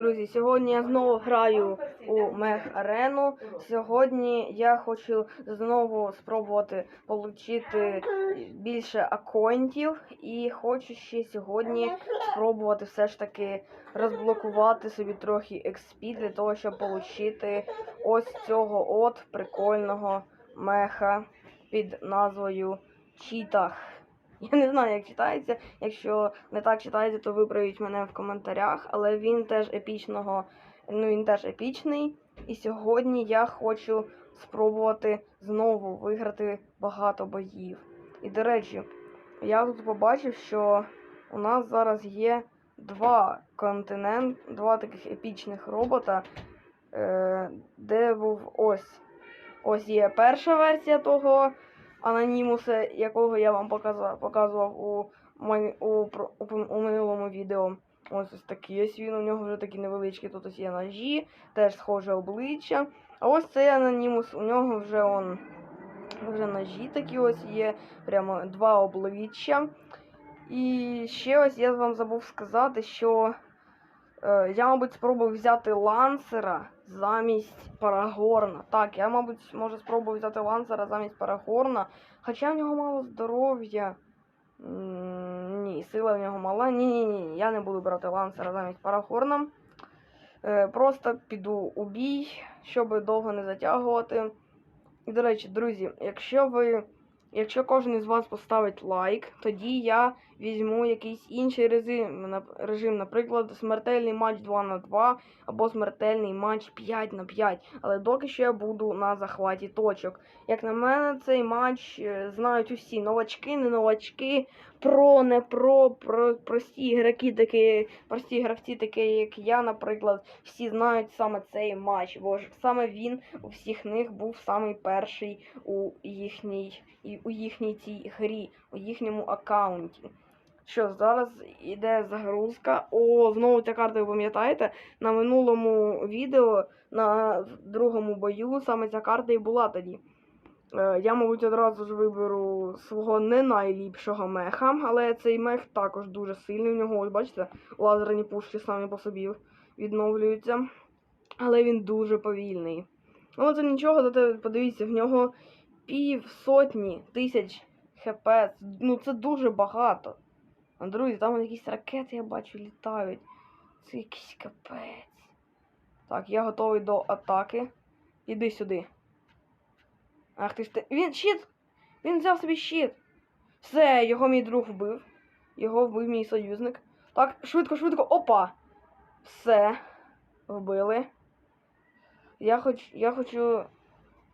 Друзі, сьогодні я знову граю у мех арену. Сьогодні я хочу знову спробувати отримати більше аконтів. І хочу ще сьогодні спробувати все ж таки розблокувати собі трохи XP для того, щоб отримати ось цього от прикольного меха під назвою Чітах. Я не знаю, як читається. Якщо не так читається, то виправіть мене в коментарях. Але він теж епічного, ну він теж епічний. І сьогодні я хочу спробувати знову виграти багато боїв. І до речі, я тут побачив, що у нас зараз є два континент, два таких епічних робота, е, де був ось. Ось є перша версія того анонімуса, якого я вам показав, показував у, у, у, у минулому відео. Ось ось такий ось він, у нього вже такі невеличкі, тут ось є ножі, теж схоже обличчя. А ось цей анонімус, у нього вже он вже ножі такі ось є, прямо два обличчя. І ще ось я вам забув сказати, що я, мабуть, спробую взяти лансера замість Парагорна. Так, я, мабуть, може спробую взяти лансера замість Парагорна. Хоча в нього мало здоров'я. Ні, сила в нього мала. Ні, ні, ні, я не буду брати лансера замість Парагорна. Е, просто піду у бій, щоб довго не затягувати. І, до речі, друзі, якщо ви. Якщо кожен із вас поставить лайк, тоді я візьму якийсь інший режим, наприклад, смертельний матч 2 на 2 або смертельний матч 5 на 5. Але доки що я буду на захваті точок. Як на мене, цей матч е, знають усі новачки, не новачки, про, не про, про прості ігроки, такі, прості гравці, такі як я, наприклад, всі знають саме цей матч, бо ж саме він у всіх них був самий перший у їхній, у їхній цій грі, у їхньому аккаунті. Що, зараз іде загрузка. О, знову ця карта, ви пам'ятаєте? На минулому відео, на другому бою, саме ця карта і була тоді. Е, Я, мабуть, одразу ж виберу свого не найліпшого меха, але цей мех також дуже сильний. У нього, ось бачите, лазерні пушки самі по собі відновлюються. Але він дуже повільний. Ну, це нічого, зате подивіться, в нього пів сотні тисяч хп. Ну це дуже багато. Друзі, там якісь ракети, я бачу, літають. Це якийсь капець. Так, я готовий до атаки. Іди сюди. Ах ти ж ти. Він щит! Він взяв собі щит. Все, його мій друг вбив. Його вбив мій союзник. Так, швидко, швидко. Опа! Все. Вбили. Я хоч, я хочу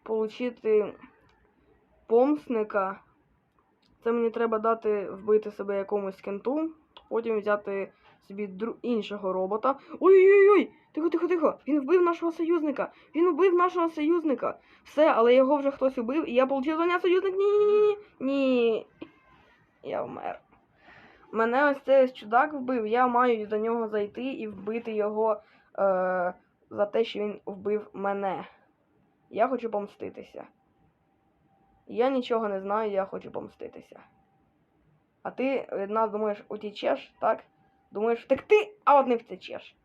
получити помсника. Це мені треба дати вбити себе якомусь кенту, потім взяти собі дру... іншого робота. Ой-ой-ой! Тихо, тихо, тихо! Він вбив нашого союзника! Він вбив нашого союзника! Все, але його вже хтось убив, і я отримав звання союзник. Ні, ні, ні, ні. Я вмер. Мене ось цей чудак вбив, я маю до нього зайти і вбити його е, за те, що він вбив мене. Я хочу помститися. Я нічого не знаю, я хочу помститися. А ти від нас думаєш, утічеш, так? Думаєш втекти, а от не втечеш.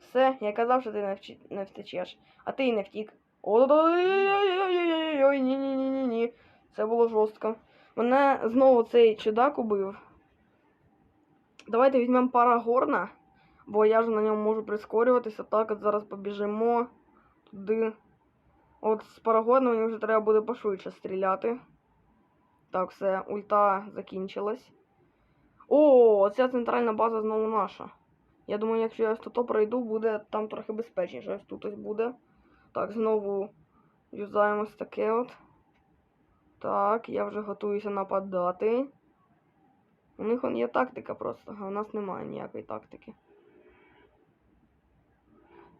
Все, я казав, що ти не, вчи... не втечеш. А ти і не втік. Ой-ой-ой-ой-ой-ой, ні-ні-ні-ні. Це було жорстко. Мене знову цей чудак убив. Давайте візьмемо парагорна, бо я ж на ньому можу прискорюватися. Так, от зараз побіжимо туди. От з парагону мені вже треба буде пошвидше стріляти. Так, все, ульта закінчилась. О, ця центральна база знову наша. Я думаю, якщо я тут пройду, буде там трохи безпечніше. Ось тут ось буде. Так, знову юзаємо ось таке от. Так, я вже готуюся нападати. У них є тактика просто, а у нас немає ніякої тактики.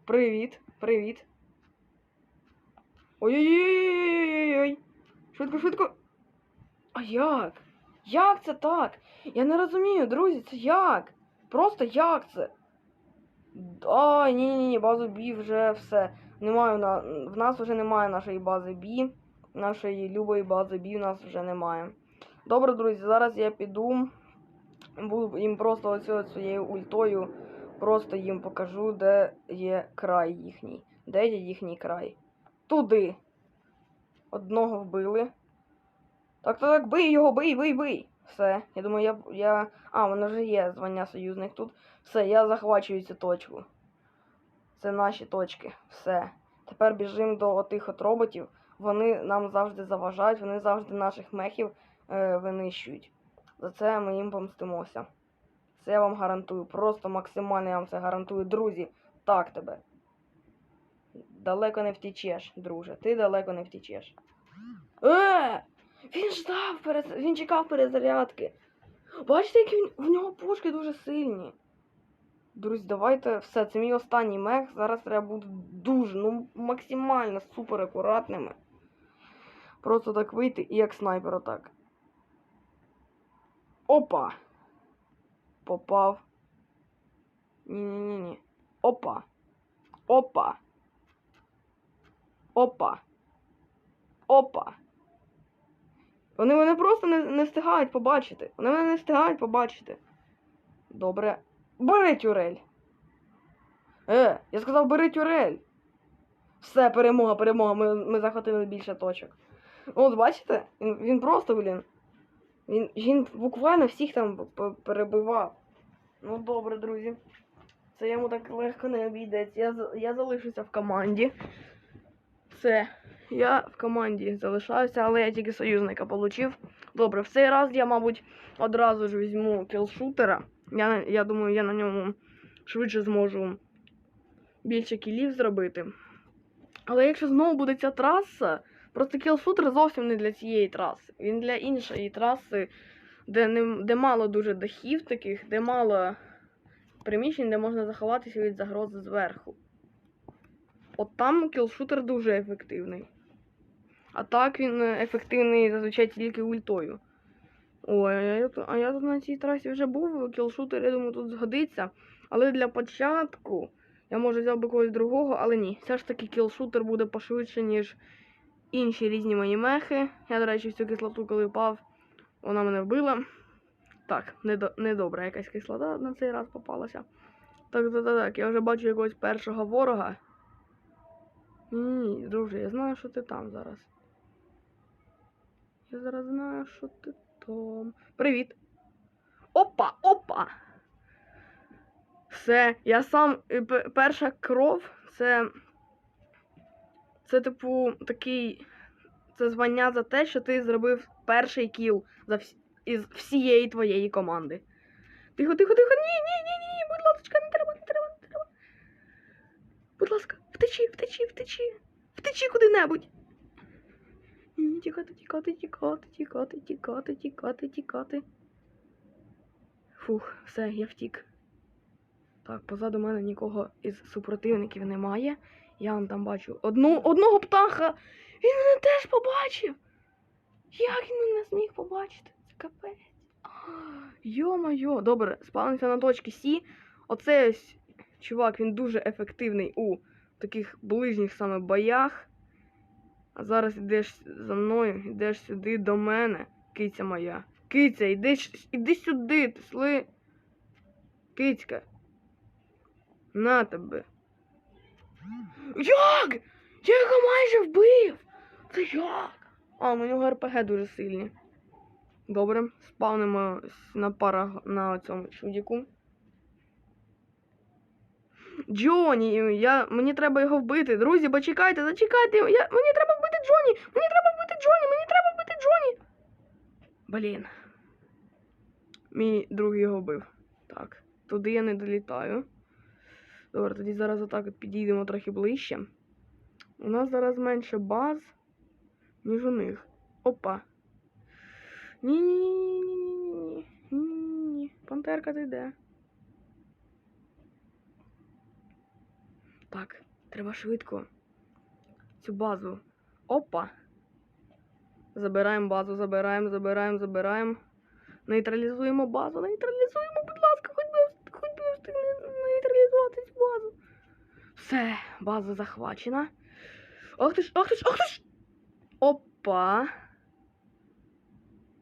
Привіт, привіт. Ой-ой-ой-ой-ой-ой-ой. Швидко, швидко. А як? Як це так? Я не розумію, друзі, це як? Просто як це? А, ні, ні, ні, базу Бі вже все. Немає. В нас вже немає нашої бази Бі. Нашої любої бази Бі в нас вже немає. Добре, друзі, зараз я піду. Буду їм просто оцю своєю ультою просто їм покажу, де є край їхній. Де є їхній край. Туди. Одного вбили. Так, так, так, бий його, бий, бий, бий. Все. Я думаю, я. я... А, воно вже є звання союзник тут. Все, я захвачую цю точку. Це наші точки. Все. Тепер біжимо до отих от роботів. Вони нам завжди заважають, вони завжди наших мехів е, винищують. За це ми їм помстимося. Це я вам гарантую. Просто максимально я вам це гарантую. Друзі, так тебе. Далеко не втічеш, друже. Ти далеко не втічеш. Е! Він ждав перез... Він чекав перезарядки. Бачите, які він... в нього пушки дуже сильні. Друзі, давайте все, це мій останній мех. Зараз треба бути дуже, ну максимально супер акуратними. Просто так вийти і як снайпер отак. Опа! Попав. Ні-ні-ні. Опа. Опа. Опа. Опа. Вони мене просто не, не встигають побачити. Вони мене не встигають побачити. Добре. Бери тюрель. Е, я сказав, бери тюрель. Все, перемога, перемога. Ми, ми захватили більше точок. От бачите? Він, він просто, блін. Він, він буквально всіх там перебивав. Ну добре, друзі. Це йому так легко не обійдеться. Я, я залишуся в команді. Все. Я в команді залишаюся, але я тільки союзника получив. Добре, в цей раз я, мабуть, одразу ж візьму кілшутера. Я, я думаю, я на ньому швидше зможу більше кілів зробити. Але якщо знову буде ця траса, просто кілшутер зовсім не для цієї траси. Він для іншої траси, де, не, де мало дуже дахів таких, де мало приміщень, де можна заховатися від загрози зверху. От там кілшутер дуже ефективний. А так він е, ефективний зазвичай тільки ультою. Ой, а я, а я тут на цій трасі вже був, кілшутер, я думаю, тут згодиться. Але для початку я може взяв би когось другого, але ні. Все ж таки кілшутер буде пошвидше, ніж інші різні мої мехи. Я, до речі, всю кислоту, коли впав, вона мене вбила. Так, недобра якась кислота на цей раз попалася. Так, так, так, так, я вже бачу якогось першого ворога. Ні, друже, я знаю, що ти там зараз. Я зараз знаю, що ти там. Привіт. Опа, опа! Все, я сам. е, Перша кров це. Це, типу, такий. Це звання за те, що ти зробив перший кіл за вс... із всієї твоєї команди. Тихо, тихо, тихо. Ні, ні, ні, ні, будь ласка, не треба, не треба, не треба. Будь ласка, втечи, втечи, втечи. Втечи куди-небудь. Тікати, тікати, тікати, тікати, тікати, тікати, тікати. Фух, все, я втік. Так, позаду мене нікого із супротивників немає. Я вон там бачу одну, одного птаха. Він мене теж побачив. Як він мене зміг побачити? Це капець. Йо-моє. Добре, спавнимося на точці Сі. Оце ось чувак, він дуже ефективний у таких ближніх саме боях. А зараз йдеш за мною, йдеш сюди до мене, киця моя. Киця, іди, ж- іди сюди, ти сли. Кицька. На тебе. Як? Я його майже вбив! Це як? А, у нього РПГ дуже сильні. Добре, спавнимо на парах на цьому чудіку. Джоні, я, мені треба його вбити. Друзі, почекайте, зачекайте. Я, мені треба вбити Джоні! Мені треба вбити Джоні! Мені треба вбити Джоні! Блін. Мій друг його вбив. Так, туди я не долітаю. Добре, тоді зараз отак от підійдемо трохи ближче. У нас зараз менше баз, ніж у них. Опа. Ні-ні-ні-ні-ні-ні. Ні-ні-ні. Пантерка ти де? Так, треба швидко. Цю базу. Опа. Забираємо базу, забираємо, забираємо, забираємо. Нейтралізуємо базу, нейтралізуємо, будь ласка, хоч би, хоч би встигне нейтралізувати цю базу. Все, база захвачена. Ах ти ж, ах ти ж, ах ти ж! Опа.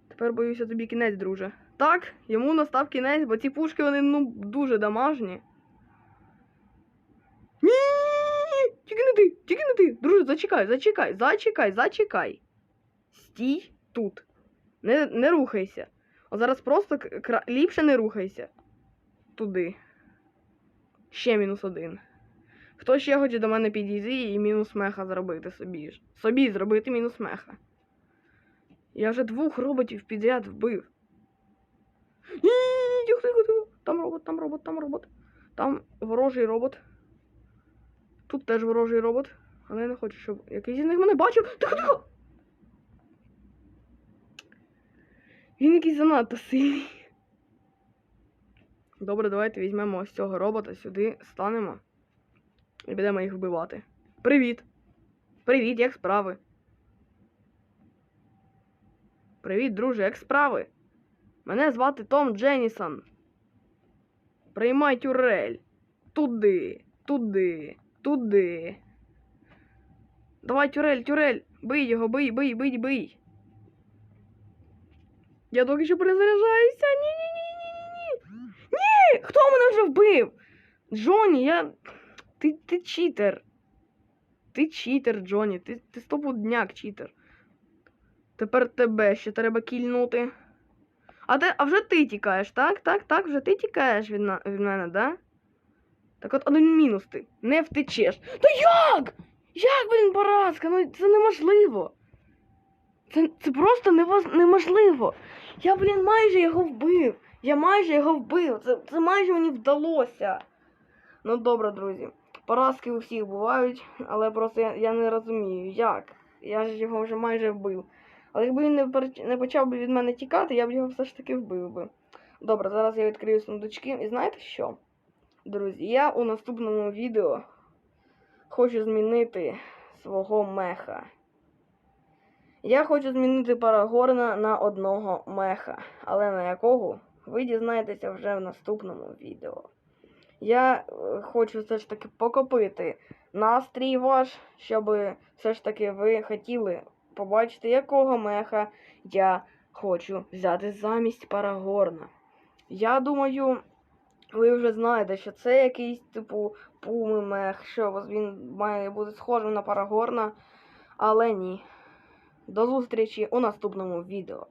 Тепер боюся тобі кінець, друже. Так, йому настав кінець, бо ці пушки вони ну дуже дамажні. Ти, тільки не ти. Друже, зачекай, зачекай, зачекай, зачекай. Стій тут. Не, не рухайся. От зараз просто кра... ліпше не рухайся. Туди. Ще мінус один. Хто ще хоче до мене підійти і мінус меха зробити собі ж? Собі зробити мінус меха. Я вже двох роботів підряд вбив. Тихо, тихо, тихо. Там робот, там робот, там робот. Там ворожий робот. Тут теж ворожий робот. Але я не хочу, щоб якийсь із них мене бачив. Тихо, тихо! Він якийсь занадто сильний. Добре, давайте візьмемо ось цього робота сюди, станемо і будемо їх вбивати. Привіт! Привіт, як справи? Привіт, друже, як справи? Мене звати Том Дженнісон. Приймай тюрель. Туди, туди, туди. Давай, тюрель, тюрель. Бий його, бий, бий, бий, бий. Я доки що перезаряджаюся. Ні, ні! Хто мене вже вбив? Джоні, я. Ти, ти читер. Ти читер, Джоні. Ти, ти стопудняк читер. Тепер тебе ще треба кільнути. А, те, а вже ти тікаєш, так? Так, так, вже ти тікаєш від, на, від мене, да? Так от один мінус ти. Не втечеш. Та як? Як, блін, поразка? Ну це неможливо. Це, це просто неможливо. Я, блін, майже його вбив. Я майже його вбив. Це, це майже мені вдалося. Ну добре, друзі. Поразки у всіх бувають, але просто я, я не розумію, як. Я ж його вже майже вбив. Але якби він не, не почав би від мене тікати, я б його все ж таки вбив би. Добре, зараз я відкрию сундучки. І знаєте що? Друзі, я у наступному відео хочу змінити свого меха. Я хочу змінити Парагорна на одного меха, але на якого ви дізнаєтеся вже в наступному відео. Я е, хочу все ж таки покопити настрій ваш, щоб все ж таки ви хотіли побачити, якого меха я хочу взяти замість Парагорна. Я думаю, ви вже знаєте, що це якийсь типу пуми мех, що він має бути схожим на Парагорна, але ні. До зустрічі у наступному відео.